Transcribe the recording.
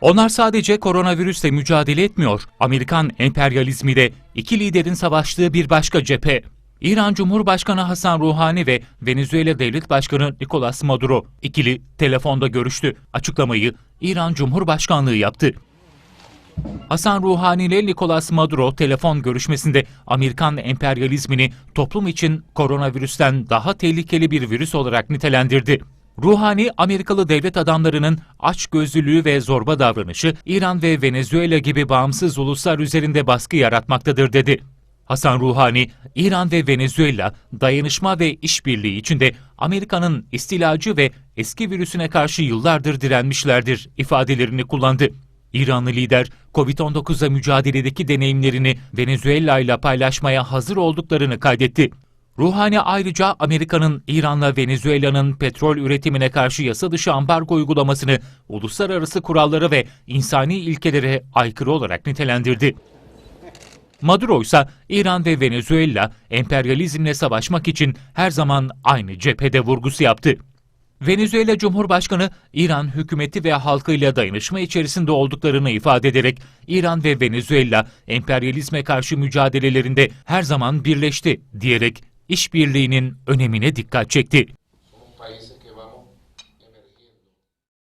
Onlar sadece koronavirüsle mücadele etmiyor. Amerikan emperyalizmi de iki liderin savaştığı bir başka cephe. İran Cumhurbaşkanı Hasan Ruhani ve Venezuela Devlet Başkanı Nicolas Maduro ikili telefonda görüştü. Açıklamayı İran Cumhurbaşkanlığı yaptı. Hasan Ruhani ile Nicolas Maduro telefon görüşmesinde Amerikan emperyalizmini toplum için koronavirüsten daha tehlikeli bir virüs olarak nitelendirdi. Ruhani, Amerikalı devlet adamlarının açgözlülüğü ve zorba davranışı İran ve Venezuela gibi bağımsız uluslar üzerinde baskı yaratmaktadır dedi. Hasan Ruhani, İran ve Venezuela dayanışma ve işbirliği içinde Amerika'nın istilacı ve eski virüsüne karşı yıllardır direnmişlerdir ifadelerini kullandı. İranlı lider, Covid-19'a mücadeledeki deneyimlerini Venezuela ile paylaşmaya hazır olduklarını kaydetti. Ruhani ayrıca Amerika'nın İran'la Venezuela'nın petrol üretimine karşı yasa dışı ambargo uygulamasını uluslararası kurallara ve insani ilkelere aykırı olarak nitelendirdi. Maduro ise İran ve Venezuela emperyalizmle savaşmak için her zaman aynı cephede vurgusu yaptı. Venezuela Cumhurbaşkanı İran hükümeti ve halkıyla dayanışma içerisinde olduklarını ifade ederek İran ve Venezuela emperyalizme karşı mücadelelerinde her zaman birleşti diyerek işbirliğinin önemine dikkat çekti.